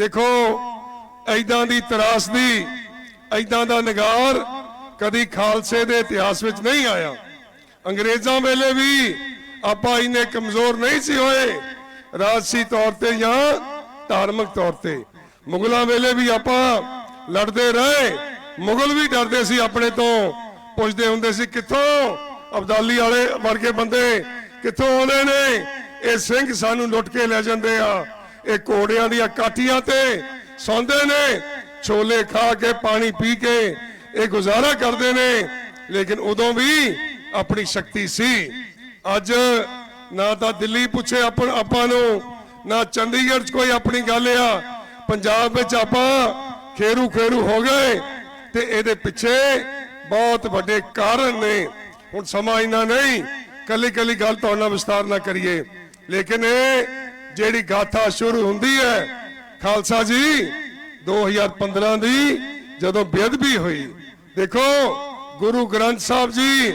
ਦੇਖੋ ਐਦਾਂ ਦੀ ਤਰਾਸਦੀ ਐਦਾਂ ਦਾ ਨਿਗਾਰ ਕਦੀ ਖਾਲਸੇ ਦੇ ਇਤਿਹਾਸ ਵਿੱਚ ਨਹੀਂ ਆਇਆ। ਅੰਗਰੇਜ਼ਾਂ ਵੇਲੇ ਵੀ ਆਪਾਂ ਇੰਨੇ ਕਮਜ਼ੋਰ ਨਹੀਂ ਸੀ ਹੋਏ, ਰਾਜਸੀ ਤੌਰ ਤੇ ਜਾਂ ਧਾਰਮਿਕ ਤੌਰ ਤੇ। ਮੁਗਲਾਂ ਵੇਲੇ ਵੀ ਆਪਾਂ ਲੜਦੇ ਰਹੇ, ਮੁਗਲ ਵੀ ਡਰਦੇ ਸੀ ਆਪਣੇ ਤੋਂ, ਪੁੱਛਦੇ ਹੁੰਦੇ ਸੀ, ਕਿੱਥੋਂ ਅਬਦਾਲੀ ਵਾਲੇ ਵਰਗੇ ਬੰਦੇ, ਕਿੱਥੋਂ ਆਉਂਦੇ ਨੇ? ਇਹ ਸਿੰਘ ਸਾਨੂੰ ਲੁੱਟ ਕੇ ਲੈ ਜਾਂਦੇ ਆ। ਇਹ ਘੋੜਿਆਂ ਦੀਆਂ ਕਾਠੀਆਂ ਤੇ ਸੌਂਦੇ ਨੇ, ਛੋਲੇ ਖਾ ਕੇ, ਪਾਣੀ ਪੀ ਕੇ ਇਹ ਗੁਜ਼ਾਰਾ ਕਰਦੇ ਨੇ। ਲੇਕਿਨ ਉਦੋਂ ਵੀ ਆਪਣੀ ਸ਼ਕਤੀ ਸੀ। ਅੱਜ ਨਾ ਤਾਂ ਦਿੱਲੀ ਪੁੱਛੇ ਆਪਾਂ ਆਪਾਂ ਨੂੰ, ਨਾ ਚੰਡੀਗੜ੍ਹ 'ਚ ਕੋਈ ਆਪਣੀ ਗੱਲ ਆ। ਪੰਜਾਬ ਵਿੱਚ ਆਪਾਂ ਖੇਰੂ ਖੇਰੂ ਹੋ ਗਏ ਤੇ ਇਹਦੇ ਪਿੱਛੇ ਬਹੁਤ ਵੱਡੇ ਕਾਰਨ ਨੇ। ਹੁਣ ਸਮਾਂ ਇੰਨਾ ਨਹੀਂ ਕੱਲੀ ਕੱਲੀ ਗੱਲ ਤੁਹਾਡੇ ਨਾਲ ਵਿਸਤਾਰ ਨਾ ਕਰੀਏ। ਲੇਕਿਨ ਇਹ ਜਿਹੜੀ ਗਾਥਾ ਸ਼ੁਰੂ ਹੁੰਦੀ ਹੈ, ਖਾਲਸਾ ਜੀ 2015 ਦੀ ਜਦੋਂ ਬੇਅਦਬੀ ਹੋਈ, ਦੇਖੋ ਗੁਰੂ ਗ੍ਰੰਥ ਸਾਹਿਬ ਜੀ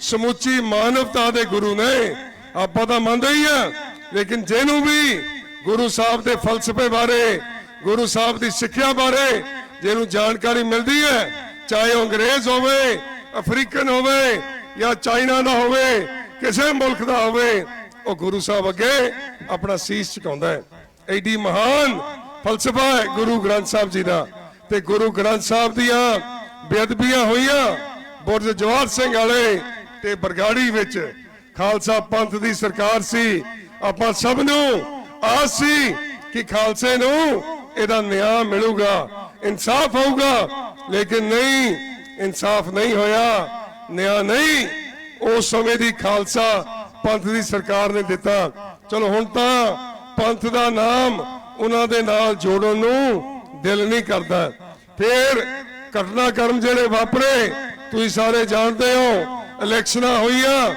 ਸਮੁੱਚੀ ਮਾਨਵਤਾ ਦੇ ਗੁਰੂ ਨੇ, ਆਪਾਂ ਤਾਂ ਮੰਨਦੇ ਹੀ ਆ ਲੇਕਿਨ ਜਿਹਨੂੰ ਵੀ ਗੁਰੂ ਸਾਹਿਬ ਦੇ ਫਲਸਫੇ ਬਾਰੇ, ਗੁਰੂ ਸਾਹਿਬ ਦੀ ਸਿੱਖਿਆ ਬਾਰੇ ਜਿਹਨੂੰ ਜਾਣਕਾਰੀ ਮਿਲਦੀ ਹੈ, ਚਾਹੇ ਅੰਗਰੇਜ਼ ਹੋਵੇ, ਅਫਰੀਕਨ ਹੋਵੇ ਜਾਂ ਚਾਈਨਾ ਦਾ ਹੋਵੇ, ਕਿਸੇ ਮੁਲਕ ਦਾ ਹੋਵੇ ਉਹ ਗੁਰੂ ਸਾਹਿਬ ਅੱਗੇ ਆਪਣਾ ਸੀਸ ਝੁਕਾਉਂਦਾ ਹੈ। ਐਡੀ ਮਹਾਨ ਫਲਸਫਾ ਹੈ ਗੁਰੂ ਗ੍ਰੰਥ ਸਾਹਿਬ ਜੀ ਦਾ। ਤੇ ਗੁਰੂ ਗ੍ਰੰਥ ਸਾਹਿਬ ਦੀਆਂ ਬੇਅਦਬੀਆਂ ਹੋਈਆਂ, ਬੁਰਜ ਜਵਾਹਰ ਸਿੰਘ ਵਾਲੇ ਤੇ ਬਰਗਾੜੀ ਵਿੱਚ ਖਾਲਸਾ ਪੰਥ ਦੀ ਸਰਕਾਰ ਸੀ। ਆਪਾਂ ਸਭ ਨੂੰ ਆਸ ਸੀ ਕਿ ਖਾਲਸੇ ਨੂੰ ਇਹਦਾ ਨਿਆਂ ਮਿਲੂਗਾ, ਇਨਸਾਫ ਹੋਊਗਾ। ਲੇਕਿਨ ਨਹੀਂ, ਇਨਸਾਫ ਨਹੀਂ ਹੋਇਆ, ਨਿਆਂ ਨਹੀਂ। ਉਸ ਸਮੇਂ ਦੀ ਖਾਲਸਾ ਪੰਥ ਦੀ ਸਰਕਾਰ ਨੇ ਦਿੱਤਾ। ਚਲੋ ਹੁਣ ਤਾਂ ਪੰਥ ਦਾ ਨਾਮ ਉਹਨਾਂ ਦੇ ਨਾਲ ਜੋੜਨ ਨੂੰ ਦਿਲ ਨਹੀਂ ਕਰਦਾ। ਫਿਰ ਘਟਨਾਕ੍ਰਮ ਜਿਹੜੇ ਵਾਪਰੇ, ਤੁਸੀਂ ਸਾਰੇ ਜਾਣਦੇ ਹੋ, ਇਲੈਕਸ਼ਨਾਂ ਹੋਈਆਂ।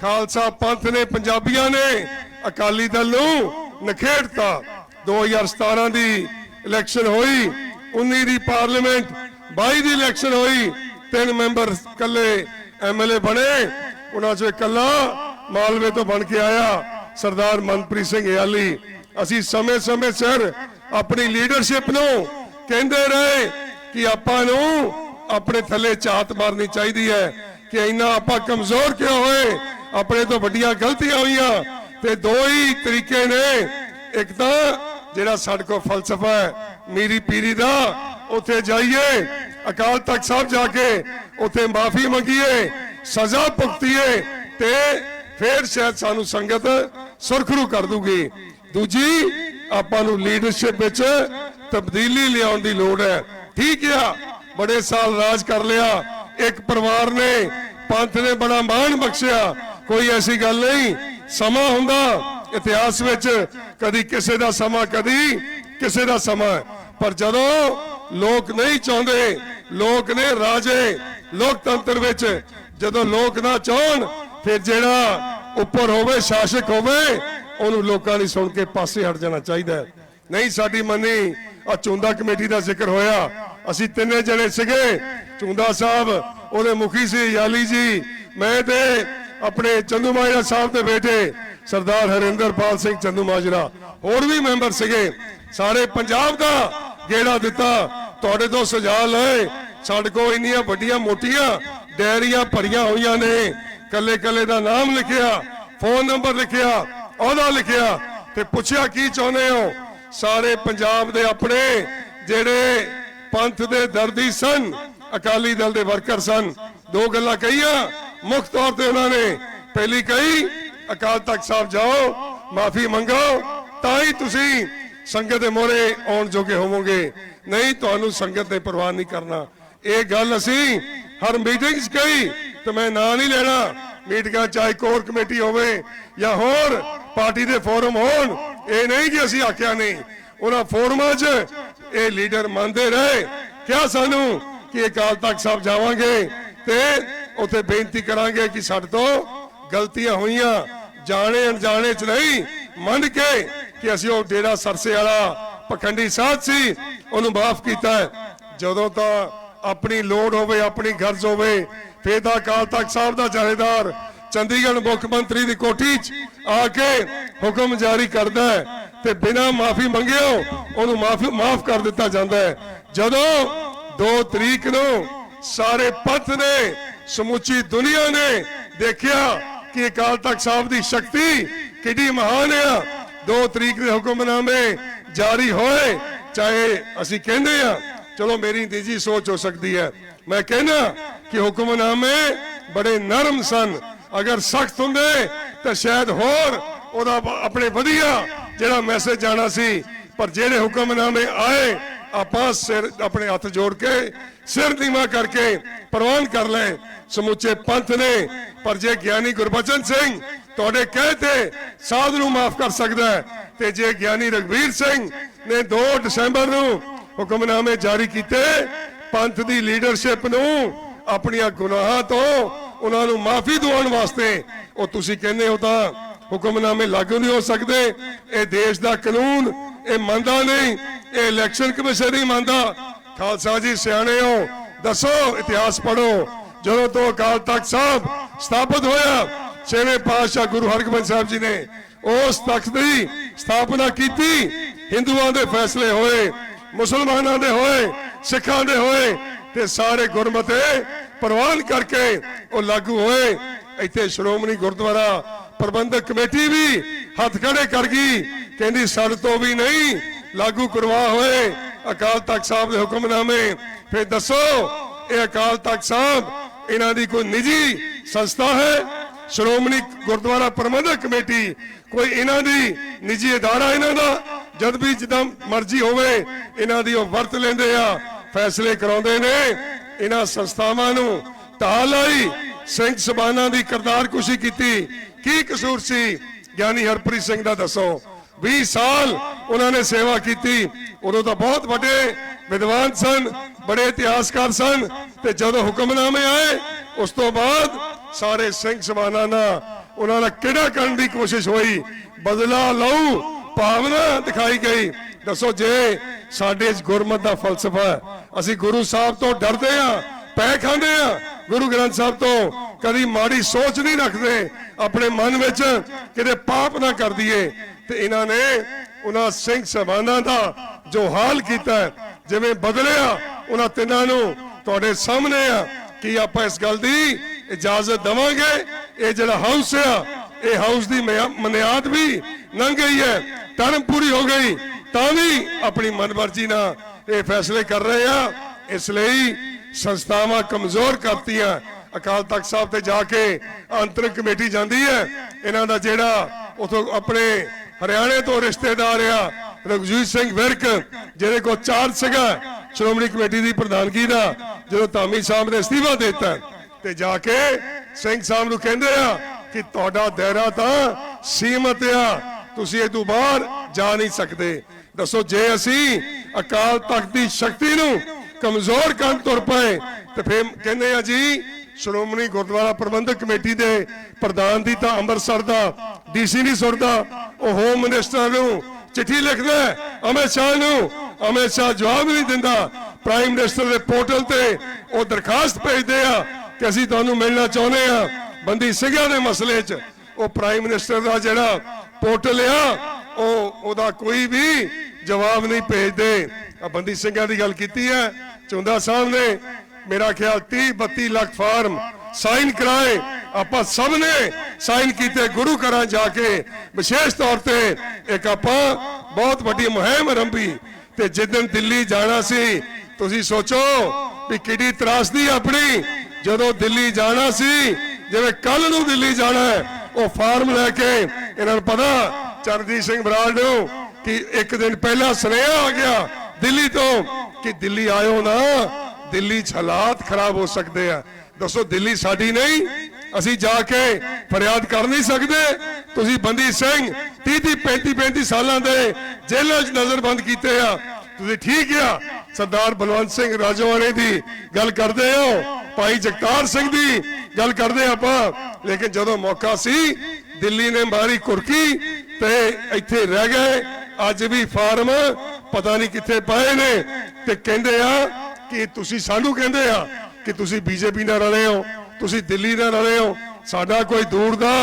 ਖਾਲਸਾ ਪੰਥ ਨੇ ਪੰਜਾਬੀਆਂ ਨੇ ਅਕਾਲੀ ਦਲ ਨੂੰ ਨਖੇੜਤਾ। 2017 ਦੀ ਇਲੈਕਸ਼ਨ ਹੋਈ 19 ਦੀ ਪਾਰਲੀਮੈਂਟ 22 ਦੀ ਇਲੈਕਸ਼ਨ ਹੋਈ, ਤਿੰਨ ਮੈਂਬਰ ਕੱਲੇ ਐਮਐਲਏ ਬਣੇ। ਉਹਨਾਂ ਚੋਂ ਇਕੱਲਾ ਮਾਲਵੇ ਤੋਂ ਬਣ ਕੇ ਆਇਆ ਸਰਦਾਰ ਮਨਪ੍ਰੀਤ ਸਿੰਘ ਯਾਲੀ ਅਸੀਂ ਸਮੇਂ-ਸਮੇਂ ਸਿਰ ਆਪਣੀ ਲੀਡਰਸ਼ਿਪ ਨੂੰ ਕਹਿੰਦੇ ਰਹੇ ਕਿ ਆਪਾਂ ਨੂੰ ਆਪਣੇ ਥੱਲੇ ਝਾਤ ਮਾਰਨੀ ਚਾਹੀਦੀ ਹੈ ਕਿ ਇੰਨਾ ਆਪਾਂ ਕਮਜ਼ੋਰ ਕਿਉਂ ਹੋਏ? ਆਪਣੇ ਤੋਂ ਵੱਡੀਆਂ ਗਲਤੀਆਂ ਹੋਈਆਂ ਤੇ ਦੋ ਹੀ ਤਰੀਕੇ ਨੇ। ਇੱਕ ਤਾਂ ਜਿਹੜਾ ਸਾਡੇ ਕੋਲ ਫਲਸਫਾ ਹੈ, ਮੀਰੀ ਪੀਰੀ ਦਾ, ਉੱਥੇ ਜਾਈਏ, ਅਕਾਲ ਤਖਤ ਸਾਹਿਬ ਜਾ ਕੇ ਉੱਥੇ ਮਾਫੀ ਮੰਗੀਏ, ਸਜ਼ਾ ਭੁਗਤੀਏ ਤੇ ਫਿਰ ਸ਼ਾਇਦ ਸਾਨੂੰ ਸੰਗਤ ਸੁਰਖਰੂ ਕਰ ਦੂਗੀ। ਦੂਜੀ, ਆਪਾਂ ਨੂੰ ਲੀਡਰਸ਼ਿਪ ਵਿੱਚ ਤਬਦੀਲੀ ਲਿਆਉਣ ਦੀ ਲੋੜ ਹੈ। ਠੀਕ ਆ, ਬੜੇ ਸਾਲ ਰਾਜ ਕਰ ਲਿਆ। ਇੱਕ ਪਰਿਵਾਰ ਨੇ ਪੰਥ ਨੇ ਬੜਾ ਮਾਣ ਬਖਸ਼ਿਆ। ਕੋਈ ਐਸੀ ਗੱਲ ਨਹੀਂ, ਸਮਾਂ ਹੁੰਦਾ, ਇਤਿਹਾਸ ਵਿੱਚ ਕਦੀ ਕਿਸੇ ਦਾ ਸਮਾਂ, ਕਦੀ ਕਿਸੇ ਦਾ ਸਮਾਂ। ਪਰ ਜਦੋਂ ਲੋਕ ਨਹੀਂ ਚਾਹੁੰਦੇ, ਲੋਕ ਨੇ ਰਾਜੇ, ਲੋਕਤੰਤਰ ਵਿੱਚ, ਜਦੋਂ ਲੋਕ ਨਾ ਚਾਹਣ ਫਿਰ ਜਿਹੜਾ ਉੱਪਰ ਹੋਵੇ, ਸ਼ਾਸਕ ਹੋਵੇ, ਉਹਨੂੰ ਲੋਕਾਂ ਦੀ ਸੁਣ ਕੇ ਪਾਸੇ ਹਟ ਜਾਣਾ ਚਾਹੀਦਾ ਨਹੀਂ, ਸਾਡੀ ਮੰਨੀ ਆ ਚੁੰਦਾ ਕਮੇਟੀ ਦਾ ਜ਼ਿਕਰ ਹੋਇਆ। ਅਸੀਂ ਤਿੰਨੇ ਜਣੇ ਸੀਗੇ, ਚੁੰਦਾ ਸਾਹਿਬ, ਉਹਦੇ ਮੁਖੀ ਸੀ, ਯਾਲੀ ਜੀ। ਮੈਂ ਤੇ ਆਪਣੇ ਚੰਦੂ ਮਾਜਰਾ ਸਾਹਿਬ ਦੇ ਬੇਟੇ, ਸਰਦਾਰ ਹਰਿੰਦਰਪਾਲ ਸਿੰਘ ਚੰਦੂ ਮਾਜਰਾ, ਹੋਰ ਵੀ ਮੈਂਬਰ ਸੀਗੇ। ਸਾਰੇ ਪੰਜਾਬ ਦਾ ਗੇੜਾ ਦਿੱਤਾ, ਤੁਹਾਡੇ ਤੋਂ ਸੁਝਾਅ ਲਏ, ਸਾਡੇ ਕੋਲ ਇੰਨੀਆਂ ਵੱਡੀਆਂ ਮੋਟੀਆਂ ਡੈਰੀਆਂ ਭਰੀਆਂ ਹੋਈਆਂ ਨੇ ਕੱਲੇ ਕੱਲੇ ਦਾ ਨਾਮ ਲਿਖਿਆ, ਫੋਨ ਨੰਬਰ ਲਿਖਿਆ ਅਹੁਦਾ ਲਿਖਿਆ ਤੇ ਪੁੱਛਿਆ ਕੀ ਚਾਹੁੰਦੇ ਹੋ? ਸਾਰੇ ਪੰਜਾਬ ਦੇ ਆਪਣੇ ਜਿਹੜੇ ਪੰਥ ਦੇ ਦਰਦੀ ਸਨ, ਅਕਾਲੀ ਦਲ ਦੇ ਵਰਕਰ ਸਨ, ਦੋ ਗੱਲਾਂ ਕਹੀਆਂ। ਮੁੱਖ ਤੌਰ ਤੇ ਉਹਨਾਂ ਨੇ ਪਹਿਲੀ ਕਹੀ, ਅਕਾਲ ਤਖਤ ਸਾਹਿਬ ਜਾਓ, ਮਾਫੀ ਮੰਗੋ, ਤਾਂ ਹੀ ਤੁਸੀਂ ਸੰਗਤ ਦੇ ਮੋਹਰੇ ਆਉਣ ਜੋਗੇ ਹੋਵੋਗੇ। ਨਹੀਂ, ਤੁਹਾਨੂੰ ਸੰਗਤ ਦੇ ਪ੍ਰਵਾਨ ਨਹੀਂ ਕਰਨਾ। ਇਹ ਗੱਲ ਅਸੀਂ ਹਰ ਮੀਟਿੰਗ 'ਚ ਕਹੀ। ਤੇ ਮੈਂ ਨਾਂ ਨਹੀਂ ਲੈਣਾ। ਮੀਟਿੰਗਾਂ ਚਾਹੇ ਕੋਰ ਕਮੇਟੀ ਹੋਵੇ ਜਾਂ ਹੋਰ ਪਾਰਟੀ ਦੇ ਫੋਰਮ ਹੋਣ, ਇਹ ਨਹੀਂ ਕਿ ਅਸੀਂ ਆਖਿਆ ਨਹੀਂ। ਉਹਨਾਂ ਫੋਰਮਾਂ 'ਚ ਇਹ ਲੀਡਰ ਮੰਨਦੇ ਰਹੇ। ਕਿਹਾ ਸਾਨੂੰ ਕਿ ਅਕਾਲ ਤਖਤ ਸਾਹਿਬ ਜਾਵਾਂਗੇ ਤੇ ਉੱਥੇ ਬੇਨਤੀ ਕਰਾਂਗੇ ਕਿ ਸਾਡੇ ਤੋਂ ਗਲਤੀਆਂ ਹੋਈਆਂ, ਜਾਣੇ ਅਣਜਾਣੇ 'ਚ ਨਹੀਂ, ਮੰਨ ਕੇ ਕਿ ਅਸੀਂ ਉਹ ਡੇਰਾ ਸਰਸੇ ਵਾਲਾ ਪਖੰਡੀ ਸਾਧ ਸੀ, ਉਹਨੂੰ ਮਾਫ ਕੀਤਾ। ਜਦੋਂ ਤਾਂ ਆਪਣੀ ਲੋੜ ਹੋਵੇ, ਆਪਣੀ ਗਰਜ ਹੋਵੇ ਫੇਰ ਤਾਂ ਅਕਾਲ ਤਖਤ ਸਾਹਿਬ ਦਾ ਜਥੇਦਾਰ ਚੰਡੀਗੜ੍ਹ ਮੁੱਖ ਮੰਤਰੀ ਦੀ ਕੋਠੀ 'ਚ ਆ ਕੇ ਹੁਕਮ ਜਾਰੀ ਕਰਦਾ ਹੈ ਤੇ ਬਿਨਾਂ ਮਾਫੀ ਮੰਗਿਓ ਉਹਨੂੰ ਮਾਫੀ, ਮਾਫ ਕਰ ਦਿੱਤਾ ਜਾਂਦਾ ਹੈ। ਜਦੋਂ 2 ਤਰੀਕ ਨੂੰ ਸਾਰੇ ਪੰਥ ਨੇ, ਸਮੁੱਚੀ ਦੁਨੀਆ ਨੇ ਦੇਖਿਆ ਕਿ ਅਕਾਲ ਤਖਤ ਸਾਹਿਬ ਦੀ ਸ਼ਕਤੀ ਕਿੰਨੀ ਮਹਾਨ ਆ 2 ਤਰੀਕ ਦੇ ਹੁਕਮਨਾਮੇ ਜਾਰੀ ਹੋਏ, ਚਾਹੇ ਅਸੀਂ ਕਹਿੰਦੇ ਆ ਚਲੋ ਮੇਰੀ ਨਿੱਜੀ ਸੋਚ ਹੋ ਸਕਦੀ ਹੈ। ਮੈਂ ਕਹਿੰਦਾ ਕਿ ਹੁਕਮਨਾਮੇ ਬੜੇ ਨਰਮ ਸਨ। ਅਗਰ ਸਖਤ ਹੁੰਦੇ, ਤਾਂ ਸ਼ਾਇਦ ਹੋਰ ਉਹਦਾ ਆਪਣੇ ਵਧੀਆ ਜਿਹੜਾ ਮੈਸੇਜ ਜਾਣਾ ਸੀ। ਪਰ ਜਿਹੜੇ ਹੁਕਮਨਾਮੇ ਆਏ, ਆਪਾਂ ਸਿਰ ਆਪਣੇ ਹੱਥ ਜੋੜ ਕੇ, ਸਿਰ ਨੀਵਾਂ ਕਰਕੇ ਪ੍ਰਵਾਨ ਕਰ ਲੈ ਸਮੁੱਚੇ ਪੰਥ ਨੇ, ਪਰ ਜੇ ਗਿਆਨੀ ਗੁਰਬਚਨ ਸਿੰਘ ਤੁਹਾਡੇ ਕਹੇ ਤੇ ਸਾਧ ਨੂੰ ਮਾਫ ਕਰ ਸਕਦਾ ਹੈ, ਤੇ ਜੇ ਗਿਆਨੀ ਰਗਵੀਰ ਸਿੰਘ ਨੇ 2 ਦਸੰਬਰ ਨੂੰ ਹੁਕਮਨਾਮੇ ਜਾਰੀ ਕੀਤੇ, ਪੰਥ ਦੀ ਲੀਡਰਸ਼ਿਪ ਨੂੰ ਆਪਣੀਆਂ ਗੁਨਾਹਾਂ ਤੋਂ ਉਹਨਾਂ ਨੂੰ ਮਾਫੀ ਦਿਵਾਉਣ ਵਾਸਤੇ। ਉਹ ਤੁਸੀਂ ਕਹਿੰਦੇ ਹੋ ਤਾਂ ਹੁਕਮਨਾਮੇ ਲਾਗੂ ਨਹੀਂ ਹੋ ਸਕਦੇ। ਇਹ ਦੇਸ਼ ਦਾ ਕਾਨੂੰਨ, ਇਹ ਮੰਨਦਾ ਨਹੀਂ। ਇਹ ਇਲੈਕਸ਼ਨ ਕਮਿਸ਼ਨ ਨਹੀਂ ਮੰਨਦਾ। ਖਾਲਸਾ ਜੀ ਸਿਆਣੇ ਹੋ ਦੱਸੋ, ਇਤਿਹਾਸ ਪੜੋ ਜਦੋਂ ਤੋਂ ਅਕਾਲ ਤਖਤ ਸਾਹਿਬ ਸਥਾਪਿਤ ਹੋਇਆ, ਛੇਵੇਂ ਪਾਤਸ਼ਾਹ ਗੁਰੂ ਹਰਗੋਬਿੰਦ ਸਾਹਿਬ ਜੀ ਨੇ ਉਸ ਤਖਤ ਦੀ ਸਥਾਪਨਾ ਕੀਤੀ। ਹਿੰਦੂਆਂ ਦੇ ਫੈਸਲੇ ਹੋਏ, ਮੁਸਲਮਾਨਾਂ ਦੇ ਹੋਏ, ਸਿੱਖਾਂ ਦੇ ਹੋਏ ਤੇ ਸਾਰੇ ਗੁਰਮਤੇ ਪ੍ਰਵਾਨ ਕਰਕੇ ਉਹ ਲਾਗੂ ਹੋਏ। ਇੱਥੇ ਸ਼੍ਰੋਮਣੀ ਗੁਰਦੁਆਰਾ ਪ੍ਰਬੰਧਕ ਕਮੇਟੀ ਵੀ ਹੱਥ ਖੜੇ ਕਰ ਗਈ। ਕਹਿੰਦੀ, ਸਾਡੇ ਤੋਂ ਵੀ ਨਹੀਂ ਲਾਗੂ ਕਰਵਾ ਹੋਏ ਅਕਾਲ ਤਖਤ ਸਾਹਿਬ ਦੇ ਹੁਕਮਨਾਮੇ। ਫਿਰ ਦੱਸੋ, ਇਹ ਅਕਾਲ ਤਖਤ ਸਾਹਿਬ, ਇਹਨਾਂ ਦੀ ਕੋਈ ਨਿੱਜੀ ਸੰਸਥਾ ਹੈ? ਸ਼੍ਰੋਮਣੀ ਗੁਰਦੁਆਰਾ ਪ੍ਰਬੰਧਕ ਕਮੇਟੀ, ਕੋਈ ਇਹਨਾਂ ਦੀ ਨਿੱਜੀ ਅਦਾਰਾ ਇਹਨਾਂ ਦਾ? ਜਦ ਵੀ ਜਿੱਦਾਂ ਮਰਜ਼ੀ ਹੋਵੇ, ਇਹਨਾਂ ਦੀ ਉਹ ਵਰਤ ਲੈਂਦੇ ਆ, ਫੈਸਲੇ ਕਰਾਉਂਦੇ ਨੇ। ਇਹਨਾਂ ਸੰਸਥਾਵਾਂ ਨੂੰ ਢਾਹ ਲਾਈ ਸਿੰਘ ਸਬਾਨਾ ਦੀ ਕਰਤਾਰ ਕੁਸ਼ੀ ਕੀਤੀ। ਕੀ ਕਸੂਰ ਸੀ? ਗਿਆਨੀ ਹਰਪ੍ਰੀਤ ਸਿੰਘ ਦਾ ਦੱਸੋ। 20 ਸਾਲ ਉਹਨਾਂ ਨੇ ਸੇਵਾ ਕੀਤੀ। ਉਦੋਂ ਤਾਂ ਬਹੁਤ ਵੱਡੇ ਵਿਦਵਾਨ ਸਨ, ਬੜੇ ਇਤਿਹਾਸਕਾਰ ਸਨ ਤੇ ਜਦੋਂ ਹੁਕਮਨਾਮੇ ਆਏ, ਉਸ ਤੋਂ ਬਾਅਦ ਸਾਰੇ ਸਿੰਘ ਸਬਾਨਾ ਨਾਲ ਉਹਨਾਂ ਦਾ ਕਿਹੜਾ ਕਰਨ ਦੀ ਕੋਸ਼ਿਸ਼ ਹੋਈ? ਬਦਲਾ ਲਓ ਭਾਵਨਾ ਦਿਖਾਈ ਗਈ। ਦੱਸੋ ਜੇ ਸਾਡੇ ਚ ਗੁਰਮਤ ਦਾ ਫਲਸਫਾ ਅਸੀਂ ਗੁਰੂ ਸਾਹਿਬ ਤੋਂ ਡਰਦੇ ਆ ਪੈ ਖਾਂਦੇ ਆ ਗੁਰੂ ਗ੍ਰੰਥ ਸਾਹਿਬ ਤੋਂ ਕਦੀ ਮਾੜੀ ਸੋਚ ਨਹੀਂ ਰੱਖਦੇ, ਆਪਣੇ ਮਨ ਵਿੱਚ ਕਿਤੇ ਪਾਪ ਨਾ ਕਰ ਦਈਏ। ਤੇ ਇਹਨਾਂ ਨੇ ਉਹਨਾਂ ਸਿੰਘ ਸਬਾਨਾ ਦਾ ਜੋ ਹਾਲ ਕੀਤਾ ਜਿਵੇਂ ਬਦਲਿਆ, ਉਹਨਾਂ ਤਿੰਨਾਂ ਨੂੰ ਤੁਹਾਡੇ ਸਾਹਮਣੇ ਆ। ਕਿ ਆਪਾਂ ਇਸ ਗੱਲ ਦੀ ਇਜਾਜ਼ਤ ਦਵਾਂਗੇ? ਇਹ ਜਿਹੜਾ ਹਾਊਸ ਆ, ਇਹ ਹਾਊਸ ਦੀ ਮਿਆ- ਮਨਿਆਦ ਵੀ ਲੰਘ ਗਈ ਹੈ। ਟਰਮ ਪੂਰੀ ਹੋ ਗਈ। ਤਾਂ ਵੀ ਆਪਣੀ ਮਨਮਰਜ਼ੀ ਨਾਲ ਇਹ ਫੈਸਲੇ ਕਰ ਰਹੇ ਆ। ਇਸ ਲਈ ਸੰਸਥਾਵਾਂ ਕਮਜ਼ੋਰ ਕਰਤੀਆਂ। ਅਕਾਲ ਤਖਤ ਸਾਹਿਬ ਤੇ ਜਾ ਕੇ ਅੰਤਰਿਕ ਕਮੇਟੀ ਜਾਂਦੀ ਹੈ। ਇਹਨਾਂ ਦਾ ਜਿਹੜਾ ਉਥੋਂ ਆਪਣੇ ਹਰਿਆਣੇ ਤੋਂ ਰਿਸ਼ਤੇਦਾਰ ਆ, ਰਘਜੀਤ ਸਿੰਘ ਵਿਰਕ, ਜਿਹਦੇ ਕੋਲ ਚਾਰਜ ਸੀਗਾ ਸ਼੍ਰੋਮਣੀ ਕਮੇਟੀ ਦੀ ਪ੍ਰਧਾਨਗੀ ਦਾ, ਜਦੋਂ ਧਾਮੀ ਸਾਹਿਬ ਨੇ ਅਸਤੀਫਾ ਦੇ ਦਿੱਤਾ। ਤੇ ਜਾ ਕੇ ਸਿੰਘ ਸਾਹਿਬ ਨੂੰ ਕਹਿੰਦੇ ਆ ਕਿ ਤੁਹਾਡਾ ਦਾਇਰਾ ਤਾਂ ਸੀਮਤ ਆ। ਤੁਸੀਂ ਇਹ ਤੋਂ ਬਾਹਰ ਜਾ ਨਹੀਂ ਸਕਦੇ। ਦੱਸੋ, ਜੇ ਅਸੀਂ ਅਕਾਲ ਤਖਤ ਦੀ ਸ਼ਕਤੀ ਨੂੰ ਕਮਜ਼ੋਰ ਕਰਨ ਤੁਰ ਪਏ, ਤੇ ਫਿਰ ਕਹਿੰਦੇ ਆ ਜੀ, ਸ਼੍ਰੋਮਣੀ ਗੁਰਦੁਆਰਾ ਪ੍ਰਬੰਧਕ ਕਮੇਟੀ ਦੇ ਪ੍ਰਧਾਨ ਦੀ ਤਾਂ ਅੰਮ੍ਰਿਤਸਰ ਦਾ ਡੀਸੀ ਨਹੀਂ ਸੁਣਦਾ ਉਹ ਹੋਮ ਮਿਨਿਸਟਰ ਨੂੰ ਚਿੱਠੀ ਲਿਖਦਾ ਅਮਿਤ ਸ਼ਾਹ ਨੂੰ, ਅਮਿਤ ਸ਼ਾਹ ਜਵਾਬ ਨਹੀਂ ਦਿੰਦਾ। ਪ੍ਰਾਈਮ ਮਿਨਿਸਟਰ ਦੇ ਪੋਰਟਲ ਤੇ ਉਹ ਦਰਖਾਸਤ ਭੇਜਦੇ ਆ ਕਿ ਅਸੀਂ ਤੁਹਾਨੂੰ ਮਿਲਣਾ ਚਾਹੁੰਦੇ ਆ। ਬੰਦੀ ਸਿੰਘਾਂ ਦੇ ਮਸਲੇ 'ਚ, ਉਹ ਪ੍ਰਾਈਮ ਮਿਨਿਸਟਰ ਦਾ ਜਿਹੜਾ ਪੋਰਟਲ ਆ ਉਹ, ਉਹਦਾ ਕੋਈ ਵੀ ਜਵਾਬ ਨਹੀਂ ਭੇਜਦੇ। ਆ ਬੰਦੀ ਸਿੰਘਾਂ ਦੀ ਗੱਲ ਕੀਤੀ ਹੈ। ਚੁੰਦਾ ਸਾਹਿਬ ਨੇ ਮੇਰਾ ਖਿਆਲ 30 32 ਲੱਖ ਫਾਰਮ ਸਾਈਨ ਕਰਾਏ। ਆਪਾਂ ਸਭ ਨੇ ਸਾਈਨ ਕੀਤੇ ਗੁਰੂ ਘਰਾਂ ਜਾ ਕੇ। ਵਿਸ਼ੇਸ਼ ਤੌਰ ਤੇ ਇੱਕ ਆਪਾਂ ਬਹੁਤ ਵੱਡੀ ਮੁਹਿੰਮ ਆਰੰਭੀ ਤੇ ਜਿੱਦਣ ਦਿੱਲੀ ਜਾਣਾ ਸੀ, ਤੁਸੀਂ ਸੋਚੋ ਵੀ ਕਿਹੜੀ ਤਰਾਸਦੀ ਆਪਣੀ। ਜਦੋਂ ਦਿੱਲੀ ਜਾਣਾ ਸੀ, ਜਿਵੇਂ ਕੱਲ ਨੂੰ ਦਿੱਲੀ ਜਾਣਾ ਹੈ ਉਹ ਫਾਰਮ ਲੈ ਕੇ ਇਹਨਾਂ ਨੂੰ ਪਤਾ, ਚਰਨਜੀਤ ਸਿੰਘ ਬਰਾੜ ਨੂੰ, ਕਿ ਇੱਕ ਦਿਨ ਪਹਿਲਾਂ ਸੁਨੇਹਾ ਆ ਗਿਆ ਦਿੱਲੀ ਤੋਂ ਕਿ ਦਿੱਲੀ ਆਇਓ ਨਾ, ਦਿੱਲੀ 'ਚ ਹਾਲਾਤ ਖਰਾਬ ਹੋ ਸਕਦੇ ਆ। ਦੱਸੋ ਦਿੱਲੀ ਸਾਡੀ ਨਹੀਂ, ਅਸੀਂ ਜਾ ਕੇ ਫਰਿਆਦ ਕਰ ਨਹੀਂ ਸਕਦੇ। ਤੁਸੀਂ ਬੰਦੀ ਸਿੰਘ 30 30 35 35 ਸਾਲਾਂ ਦੇ ਜੇਲ੍ਹਾਂ 'ਚ ਨਜ਼ਰਬੰਦ ਕੀਤੇ ਆ। ਤੁਸੀਂ ਠੀਕ ਆ? ਸਰਦਾਰ ਬਲਵੰਤ ਸਿੰਘ ਰਾਜੋਆਣੇ ਦੀ ਗੱਲ ਕਰਦੇ ਹੋ। ਭਾਈ ਜਗਤਾਰ ਸਿੰਘ ਦੀ ਗੱਲ ਕਰਦੇ ਆਪਾਂ। ਲੇਕਿਨ ਜਦੋਂ ਮੌਕਾ ਸੀ, ਦਿੱਲੀ ਨੇ ਮਾਰੀ ਕੁਰਕੀ ਤੇ ਇੱਥੇ ਰਹਿ ਗਏ। ਅੱਜ ਵੀ ਫਾਰਮ ਪਤਾ ਨਹੀਂ ਕਿੱਥੇ ਪਏ ਨੇ ਤੇ ਕਹਿੰਦੇ ਆ ਕਿ ਤੁਸੀਂ ਸਾਨੂੰ ਕਹਿੰਦੇ ਆ ਕਿ ਤੁਸੀਂ ਬੀਜੇਪੀ ਨਾਲ ਰਲੇ ਹੋ, ਤੁਸੀਂ ਦਿੱਲੀ ਨਾਲ ਰਲੇ ਹੋ। ਸਾਡਾ ਕੋਈ ਦੂਰ ਦਾ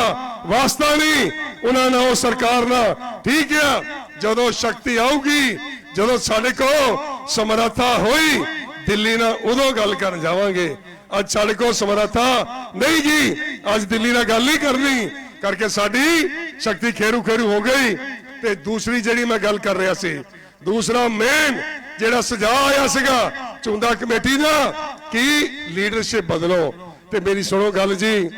ਵਾਸਤਾ ਨਹੀਂ। ਉਹਨਾਂ ਨਾਲ ਉਹ ਸਰਕਾਰ ਨਾਲ ਠੀਕ ਆ। ਜਦੋਂ ਸ਼ਕਤੀ ਆਊਗੀ, ਜਦੋਂ ਸਾਡੇ ਕੋਲ ਸਮਰੱਥਾ ਹੋਈ, ਦਿੱਲੀ ਨਾਲ ਉਦੋਂ ਗੱਲ ਕਰਨ ਜਾਵਾਂਗੇ। ਅੱਜ ਸਾਡੇ ਕੋਲ ਸਮਰੱਥਾ ਨਹੀਂ ਜੀ। ਅੱਜ ਦਿੱਲੀ ਨਾਲ ਗੱਲ ਨਹੀਂ ਕਰਨੀ। ਕਰਕੇ ਸਾਡੀ ਸ਼ਕਤੀ ਖੇਰੂ ਖੇਰੂ ਹੋ ਗਈ। ਤੇ ਦੂਸਰੀ ਜਿਹੜੀ ਮੈਂ ਗੱਲ ਕਰ ਰਿਹਾ ਸੀ, ਦੂਸਰਾ ਮੇਨ ਜਿਹੜਾ ਸੁਝਾਅ ਆਇਆ ਸੀਗਾ, ਚੁੰਦਾ ਕਮੇਟੀ ਦਾ, ਕਿ ਲੀਡਰਸ਼ਿਪ ਬਦਲੋ। ਤੇ ਮੇਰੀ ਸੁਣੋ ਗੱਲ ਜੀ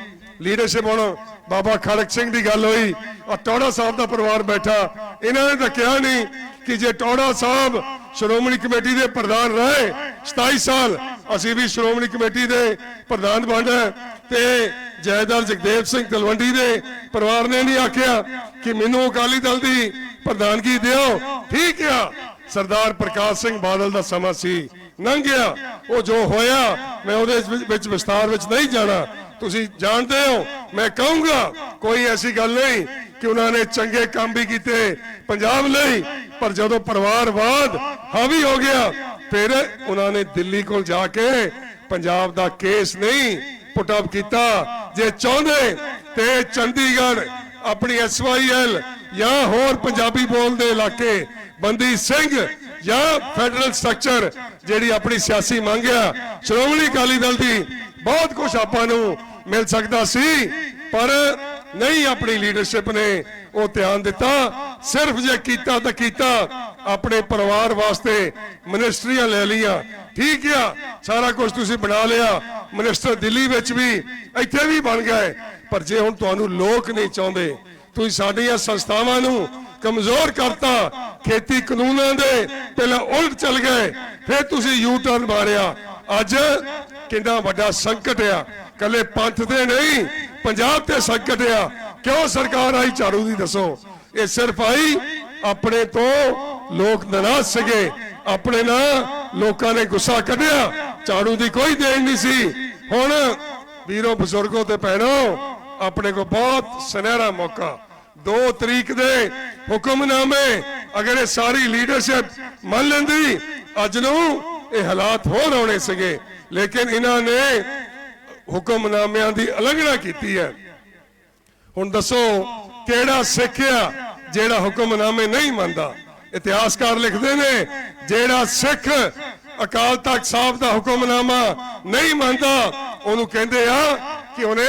ਲੀਡਰਸ਼ਿਪ ਹੁਣ ਬਾਬਾ ਖੜਕ ਸਿੰਘ ਦੀ ਗੱਲ ਹੋਈ। ਆ ਟੌੜਾ ਸਾਹਿਬ ਦਾ ਪਰਿਵਾਰ ਬੈਠਾ। ਇਹਨਾਂ ਨੇ ਤਾਂ ਕਿਹਾ ਨਹੀਂ ਕਿ ਜੇ ਟੌੜਾ ਸਾਹਿਬ ਸ਼੍ਰੋਮਣੀ ਕਮੇਟੀ ਦੇ ਪ੍ਰਧਾਨ ਰਹੇ 27 ਸਾਲ ਅਸੀਂ ਵੀ ਸ਼੍ਰੋਮਣੀ ਕਮੇਟੀ ਦੇ ਪ੍ਰਧਾਨ ਬਣ ਤੇ ਜੈਦਲ ਜਗਦੇਵ ਸਿੰਘ ਤਲਵੰਡੀ ਦੇ ਪਰਿਵਾਰ ਨੇ ਨਹੀਂ ਆਖਿਆ ਕਿ ਮੈਨੂੰ ਅਕਾਲੀ ਦਲ ਦੀ ਪ੍ਰਧਾਨਗੀ ਦਿਓ। ਠੀਕ ਆ। ਸਰਦਾਰ ਪ੍ਰਕਾਸ਼ ਸਿੰਘ ਬਾਦਲ ਦਾ ਸਮਾਂ ਸੀ। ਲੰਘ ਗਿਆ ਉਹ ਜੋ ਹੋਇਆ, ਮੈਂ ਉਹਦੇ ਵਿੱਚ- ਵਿੱਚ ਵਿਸਤਾਰ ਵਿੱਚ ਨਹੀਂ ਜਾਣਾ। ਤੁਸੀਂ ਜਾਣਦੇ ਹੋ, ਮੈਂ ਕਹੂੰਗਾ, ਕੋਈ ਐਸੀ ਗੱਲ ਨਹੀਂ ਕਿ ਉਹਨਾਂ ਨੇ ਚੰਗੇ ਕੰਮ ਵੀ ਕੀਤੇ ਪੰਜਾਬ ਲਈ, ਪਰ ਜਦੋਂ ਪਰਿਵਾਰਵਾਦ ਹਾਵੀ ਹੋ ਗਿਆ ਫਿਰ ਉਹਨਾਂ ਨੇ ਦਿੱਲੀ ਕੋਲ ਜਾ ਕੇ ਪੰਜਾਬ ਦਾ ਕੇਸ ਨਹੀਂ ਪੁੱਟ ਅਪ ਕੀਤਾ। ਜੇ ਚਾਹੁੰਦੇ ਤੇ ਚੰਡੀਗੜ੍ਹ ਆਪਣੀ ਐਸਵਾਈਐਲ ਜਾਂ ਹੋਰ ਪੰਜਾਬੀ ਬੋਲਦੇ ਇਲਾਕੇ ਬੰਦੀ ਸਿੰਘ ਜਾਂ ਫੈਡਰਲ ਸਟਰਕਚਰ ਜਿਹੜੀ ਆਪਣੀ ਸਿਆਸੀ ਮੰਗ ਆ, ਸ਼੍ਰੋਮਣੀ ਅਕਾਲੀ ਦਲ ਦੀ ਬਹੁਤ ਕੁਝ ਆਪਾਂ ਨੂੰ ਮਿਲ ਸਕਦਾ ਸੀ, ਪਰ ਨਹੀਂ ਆਪਣੀ ਲੀਡਰਸ਼ਿਪ ਨੇ ਉਹ ਧਿਆਨ ਦਿੱਤਾ। ਸਿਰਫ ਜੇ ਕੀਤਾ ਤਾਂ ਕੀਤਾ। ਆਪਣੇ ਪਰਿਵਾਰ ਵਾਸਤੇ ਮਿਨਿਸਟਰੀਆਂ ਲੈ ਲਈਆਂ। ਠੀਕ ਆ। ਸਾਰਾ ਕੁਝ ਤੁਸੀਂ ਬਣਾ ਲਿਆ। ਮਿਨਿਸਟਰ ਦਿੱਲੀ ਵਿੱਚ ਵੀ ਇੱਥੇ ਵੀ ਬਣ ਗਏ। ਪਰ ਜੇ ਹੁਣ ਤੁਹਾਨੂੰ ਲੋਕ ਨਹੀਂ ਚਾਹੁੰਦੇ, ਤੁਸੀਂ ਸਾਡੀਆਂ ਸੰਸਥਾਵਾਂ ਨੂੰ ਕਮਜ਼ੋਰ ਕਰਤਾ, ਖੇਤੀ ਕਾਨੂੰਨਾਂ ਦੇ ਪਹਿਲਾਂ ਉਲਟ ਚੱਲ ਗਏ, ਫਿਰ ਤੁਸੀਂ ਯੂ ਟਰਨ ਮਾਰਿਆ। ਅੱਜ ਕਿੰਨਾ ਵੱਡਾ ਸੰਕਟ ਆ। ਕੱਲੇ ਪੰਥ ਤੇ ਨਹੀਂ, ਪੰਜਾਬ ਤੇ ਸੰਕਟ ਆ। ਕਿਉਂ ਸਰਕਾਰ ਆਈ ਝਾੜੂ ਦੀ ਦੱਸੋ? ਇਹ ਸਿਰਫ ਆਈ ਆਪਣੇ ਤੋਂ ਲੋਕ ਨਾਰਾਜ਼ ਸੀਗੇ। ਆਪਣੇ ਨਾਲ ਲੋਕਾਂ ਨੇ ਗੁੱਸਾ ਕੱਢਿਆ। ਝਾੜੂ ਦੀ ਕੋਈ ਦੇਣ ਨਹੀਂ ਸੀ। ਹੁਣ ਵੀਰੋ ਬਜ਼ੁਰਗੋ ਤੇ ਭੈਣੋ, ਆਪਣੇ ਕੋ ਬਹੁਤ ਸੁਨਹਿਰਾ ਮੌਕਾ। 2 ਤਰੀਕ ਦੇ ਹੁਕਮਨਾਮੇ, ਅਗਰ ਇਹ ਸਾਰੀ ਲੀਡਰਸ਼ਿਪ ਮੰਨ ਲੈਂਦੀ, ਅੱਜ ਨੂੰ ਇਹ ਹਾਲਾਤ ਹੋਰ ਆਉਣੇ ਸੀਗੇ। ਲੇਕਿਨ ਇਹਨਾਂ ਨੇ ਹੁਕਮਨਾਮਿਆਂ ਦੀ ਉਲੰਘਣਾ ਕੀਤੀ ਹੈ। ਹੁਣ ਦੱਸੋ, ਕਿਹੜਾ ਸਿੱਖ ਆ ਜਿਹੜਾ ਹੁਕਮਨਾਮੇ ਨਹੀਂ ਮੰਨਦਾ? ਇਤਿਹਾਸਕਾਰ ਲਿਖਦੇ ਨੇ, ਜਿਹੜਾ ਸਿੱਖ ਅਕਾਲ ਤਖਤ ਸਾਹਿਬ ਦਾ ਹੁਕਮਨਾਮਾ ਨਹੀਂ ਮੰਨਦਾ, ਉਹਨੂੰ ਕਹਿੰਦੇ ਆ ਕਿ ਉਹਨੇ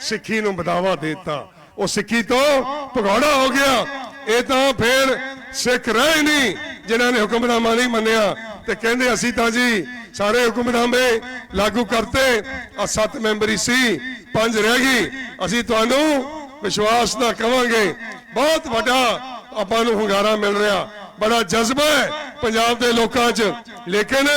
ਸਿੱਖੀ ਨੂੰ ਬਦਾਵਾ ਦਿੱਤਾ। ਉਹ ਸਿੱਖੀ ਤੋਂ ਭਗੌੜਾ ਹੋ ਗਿਆ। ਇਹ ਤਾਂ ਫਿਰ ਸਿੱਖ ਰਹੇ ਨਹੀਂ, ਜਿਨ੍ਹਾਂ ਨੇ ਹੁਕਮਨਾਮਾ ਨਹੀਂ ਮੰਨਿਆ। ਤੇ ਕਹਿੰਦੇ ਅਸੀਂ ਤਾਂ ਜੀ ਸਾਰੇ ਹੁਕਮਨਾਮੇ ਲਾਗੂ ਕਰਤੇ ਆ ਸੱਤ ਮੈਂਬਰੀ ਸੀ, ਪੰਜ ਰਹਿ ਗਈ। ਅਸੀਂ ਤੁਹਾਨੂੰ ਵਿਸ਼ਵਾਸ ਨਾਲ ਕਵਾਂਗੇ। ਬਹੁਤ ਵੱਡਾ ਆਪਾਂ ਨੂੰ ਹੁੰਗਾਰਾ ਮਿਲ ਰਿਹਾ। ਬੜਾ ਜਜ਼ਬਾ ਹੈ ਪੰਜਾਬ ਦੇ ਲੋਕਾਂ 'ਚ। ਲੇਕਿਨ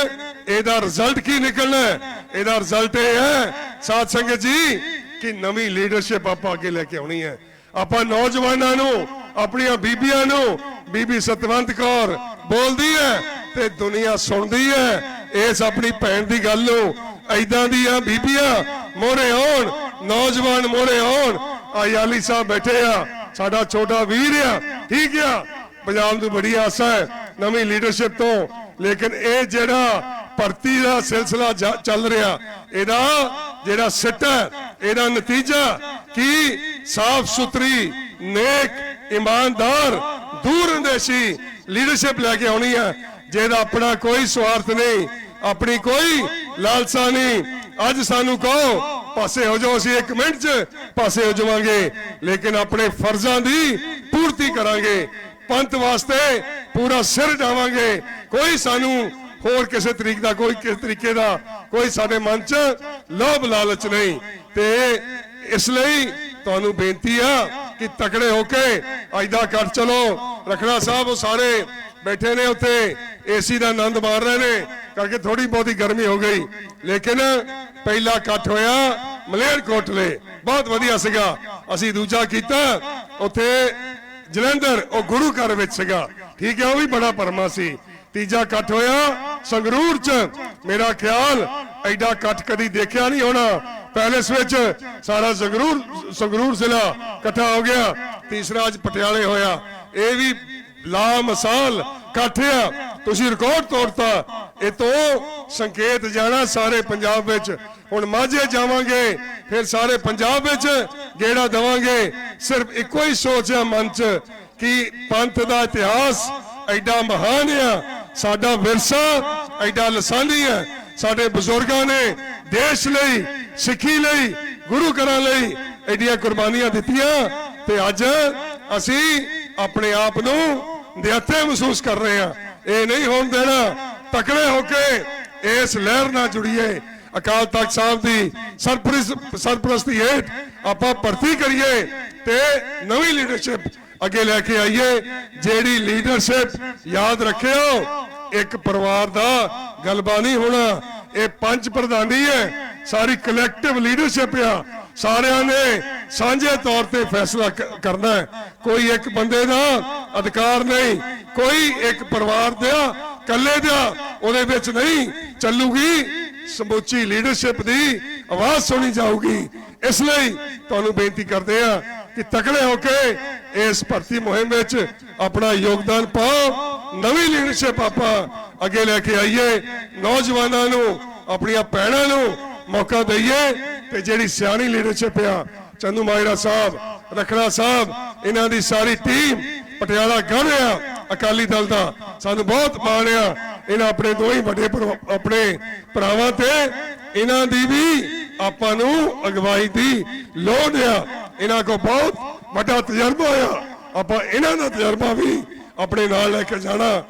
ਇਹਦਾ ਰਿਜ਼ਲਟ ਕੀ ਨਿਕਲਣਾ ਹੈ? ਇਹਦਾ ਰਿਜ਼ਲਟ ਇਹ ਹੈ ਸਾਧ ਸੰਗਤ ਜੀ ਕਿ ਨਵੀਂ ਲੀਡਰਸ਼ਿਪ ਆਪਾਂ ਅੱਗੇ ਲੈ ਕੇ ਆਉਣੀ ਹੈ। ਆਪਾਂ ਨੌਜਵਾਨਾਂ ਨੂੰ ਆਪਣੀਆਂ ਬੀਬੀਆਂ ਨੂੰ ਬੀਬੀ ਸਤਵੰਤ ਕੌਰ ਬੋਲਦੀ ਹੈ ਤੇ ਦੁਨੀਆ ਸੁਣਦੀ ਹੈ। ਇਸ ਆਪਣੀ ਭੈਣ ਦੀ ਗੱਲ ਨੂੰ ਐਦਾਂ ਦੀਆਂ ਬੀਬੀਆਂ ਮੋਰੇ ਆਉਣ ਨੌਜਵਾਨ ਮੋਰੇ ਆਉਣ। ਆ ਯਾਲੀ ਸਾਹਿਬ ਬੈਠੇ ਆ ਸਾਡਾ ਛੋਟਾ ਵੀਰ ਆ ਠੀਕ ਆ। ਪੰਜਾਬ ਨੂੰ ਬੜੀ ਆਸਾ ਹੈ ਨਵੀਂ ਲੀਡਰਸ਼ਿਪ ਤੋਂ। ਲੇਕਿਨ ਇਹ ਜਿਹੜਾ ਭਰਤੀ ਦਾ ਸਿਲਸਿਲਾ ਚੱਲ ਰਿਹਾ ਇਹਦਾ ਜਿਹੜਾ ਸਿੱਟਾ ਹੈ, ਇਹਦਾ ਨਤੀਜਾ ਕੀ? ਸਾਫ਼ ਸੁਥਰੀ ਨੇਕ ਇਮਾਨਦਾਰ ਦੂਰ ਲੀਡਰਸ਼ਿਪ ਲੈ ਕੇ ਆਉਣੀ ਹੈ। ਜਿਹਦਾ ਆਪਣਾ ਕੋਈ ਸਵਾਰਥ ਨਹੀਂ ਆਪਣੀ ਕੋਈ ਲਾਲਸਾ ਨਹੀਂ। ਅੱਜ ਸਾਨੂੰ ਕਹੋ ਪਾਸੇ ਹੋ ਜਾਓ ਅਸੀਂ ਇੱਕ ਮਿੰਟ 'ਚ ਪਾਸੇ ਹੋ ਜਾਵਾਂਗੇ। ਲੇਕਿਨ ਆਪਣੇ ਫਰਜ਼ਾਂ ਦੀ ਪੂਰਤੀ ਕਰਾਂਗੇ। ਪੰਥ ਵਾਸਤੇ ਪੂਰਾ ਸਿਰ ਜਾਵਾਂਗੇ। ਕੋਈ ਸਾਨੂੰ ਹੋਰ ਕਿਸੇ ਤਰੀਕੇ ਦਾ, ਕੋਈ ਕਿਸੇ ਤਰੀਕੇ ਦਾ, ਕੋਈ ਸਾਡੇ ਮਨ 'ਚ ਲੋਭ ਲਾਲਚ ਨਹੀਂ। ਤੇ ਇਸ ਲਈ ਤੁਹਾਨੂੰ ਬੇਨਤੀ ਆ ਕਿ ਤਕੜੇ ਹੋ ਕੇ ਅੱਜ ਕਰ ਚਲੋ। ਰਖੜਾ ਸਾਹਿਬ ਉਹ ਸਾਰੇ ਬੈਠੇ ਨੇ ਉੱਥੇ ਏਸੀ ਦਾ ਆਨੰਦ ਮਾਰ ਰਹੇ ਨੇ, ਕਰਕੇ ਥੋੜੀ ਬਹੁਤੀ ਗਰਮੀ ਹੋ ਗਈ। ਲੇਕਿਨ ਪਹਿਲਾ ਇਕੱਠ ਹੋਇਆ ਮਲੇਰ ਕੋਟਲੇ ਬਹੁਤ ਵਧੀਆ ਸੀਗਾ। ਅਸੀਂ ਦੂਜਾ ਕੀਤਾ, ਉੱਥੇ ਜਲੰਧਰ, ਉਹ ਗੁਰੂ ਘਰ ਵਿੱਚ ਸੀਗਾ। ਠੀਕ ਹੈ, ਉਹ ਵੀ ਬੜਾ ਪਰਮਾ ਸੀ। ਤੀਜਾ ਇਕੱਠ ਹੋਇਆ, ਸੰਗਰੂਰ ਚ। ਮੇਰਾ ਖਿਆਲ, ਐਡਾ ਇਕੱਠ ਕਦੀ ਦੇਖਿਆ ਨਹੀਂ ਹੋਣਾ। ਪੈਲੇਸ ਵਿੱਚ ਸਾਰਾ ਸੰਗਰੂਰ ਸੰਗਰੂਰ ਜ਼ਿਲ੍ਹਾ ਇਕੱਠਾ ਹੋ ਗਿਆ। ਤੀਸਰਾ ਅੱਜ ਪਟਿਆਲੇ ਹੋਇਆ। ਇਹ ਵੀ ਲਾ ਮਸਾਲ ਇਕੱਠ ਆ। ਤੁਸੀਂ ਰਿਕਾਰਡ ਤੋੜਤਾ। ਇਹ ਤੋਂ ਸੰਕੇਤ ਜਾਣਾ ਸਾਰੇ ਪੰਜਾਬ ਵਿੱਚ। ਹੁਣ ਮਾਝੇ ਜਾਵਾਂਗੇ, ਫਿਰ ਸਾਰੇ ਪੰਜਾਬ ਵਿੱਚ ਗੇੜਾ ਦਵਾਂਗੇ। ਸਿਰਫ ਇੱਕੋ ਹੀ ਸੋਚ ਹੈ ਮਨ 'ਚ ਕਿ ਪੰਥ ਦਾ ਇਤਿਹਾਸ ਐਡਾ ਮਹਾਨ ਆ। ਸਾਡਾ ਵਿਰਸਾ ਐਡਾ ਲਸਾਨੀ ਆ। ਸਾਡੇ ਬਜ਼ੁਰਗਾਂ ਨੇ ਦੇਸ਼ ਲਈ, ਸਿੱਖੀ ਲਈ, ਗੁਰੂ ਘਰਾਂ ਲਈ ਐਡੀਆਂ ਕੁਰਬਾਨੀਆਂ ਦਿੱਤੀਆਂ ਤੇ ਅੱਜ ਅਸੀਂ ਆਪਣੇ ਆਪ ਨੂੰ ਨਿਹੱਥੇ ਮਹਿਸੂਸ ਕਰ ਰਹੇ ਹਾਂ। ਇਹ ਨਹੀਂ ਹੋਣ ਦੇਣਾ। ਤਕੜੇ ਹੋ ਕੇ ਇਸ ਲਹਿਰ ਨਾਲ ਜੁੜੀਏ। ਅਕਾਲ ਤਖਤ ਸਾਹਿਬ ਦੀ ਸਰਪ੍ਰਸਤ ਸਰਪ੍ਰਸਤੀ ਹੇਠ ਆਪਾਂ ਭਰਤੀ ਕਰੀਏ ਤੇ ਨਵੀਂ ਲੀਡਰਸ਼ਿਪ ਅੱਗੇ ਲੈ ਕੇ ਆਈਏ। ਜਿਹੜੀ ਲੀਡਰਸ਼ਿਪ ਯਾਦ ਰੱਖਿਓ, ਇੱਕ ਪਰਿਵਾਰ ਦਾ ਗਲਬਾ ਨਹੀਂ ਹੋਣਾ। ਇਹ ਪੰਜ ਪ੍ਰਧਾਨੀ ਹੈ। ਸਾਰੀ ਕਲੈਕਟਿਵ ਲੀਡਰਸ਼ਿਪ ਆ। ਸਾਰਿਆਂ ਨੇ ਸਾਂਝੇ ਤੌਰ ਤੇ ਫੈਸਲਾ ਕਰਨਾ ਹੈ। ਕੋਈ ਇੱਕ ਬੰਦੇ ਦਾ ਅਧਿਕਾਰ ਨਹੀਂ, ਕੋਈ ਇੱਕ ਪਰਿਵਾਰ ਦਾ ਕੱਲੇ ਦਾ ਉਹਦੇ ਵਿੱਚ ਨਹੀਂ ਚੱਲੂਗੀ। ਸਮੁੱਚੀ ਲੀਡਰਸ਼ਿਪ ਦੀ ਆਵਾਜ਼ ਸੁਣੀ ਜਾਊਗੀ। ਇਸ ਲਈ ਤੁਹਾਨੂੰ ਬੇਨਤੀ ਕਰਦੇ ਆ ਕਿ ਤਕੜੇ ਹੋ ਕੇ ਇਸ ਭਰਤੀ ਮੁਹਿੰਮ ਵਿੱਚ ਆਪਣਾ ਯੋਗਦਾਨ ਪਾਓ। ਨਵੀਂ ਲੀਡਰਸ਼ਿਪ ਆਪਾਂ ਅੱਗੇ ਲੈ ਕੇ ਆਈਏ। ਨੌਜਵਾਨਾਂ ਨੂੰ, ਆਪਣੀਆਂ ਭੈਣਾਂ ਨੂੰ ਮੌਕਾ ਦਈਏ ਤੇ ਜਿਹੜੀ ਸਿਆਣੀ ਲੀਡਰਸ਼ਿਪ ਆ ਚੰਦੂ ਮਾਇਰਾ ਸਾਹਿਬ, ਰਖੜਾ ਸਾਹਿਬ, ਇਹਨਾਂ ਦੀ ਸਾਰੀ ਟੀਮ ਪਟਿਆਲਾ ਗੜ੍ਹ ਅਕਾਲੀ ਦਲ ਦਾ ਸਾਨੂੰ ਬਹੁਤ ਮਾਣ ਆ। ਇਹਨਾਂ ਆਪਣੇ ਦੋ ਹੀ ਵੱਡੇ ਆਪਣੇ ਭਰਾਵਾਂ ਤੇ ਇਹਨਾਂ ਦੀ ਵੀ ਆਪਾਂ ਨੂੰ ਅਗਵਾਈ ਦੀ ਲੋੜ ਆ। ਇਹਨਾਂ ਕੋ ਬਹੁਤ ਵੱਡਾ ਤਜਰਬਾ ਆ। ਆਪਾਂ ਇਹਨਾਂ ਦਾ ਤਜਰਬਾ ਵੀ ਆਪਣੇ ਨਾਲ ਲੈ ਕੇ ਜਾਣਾ।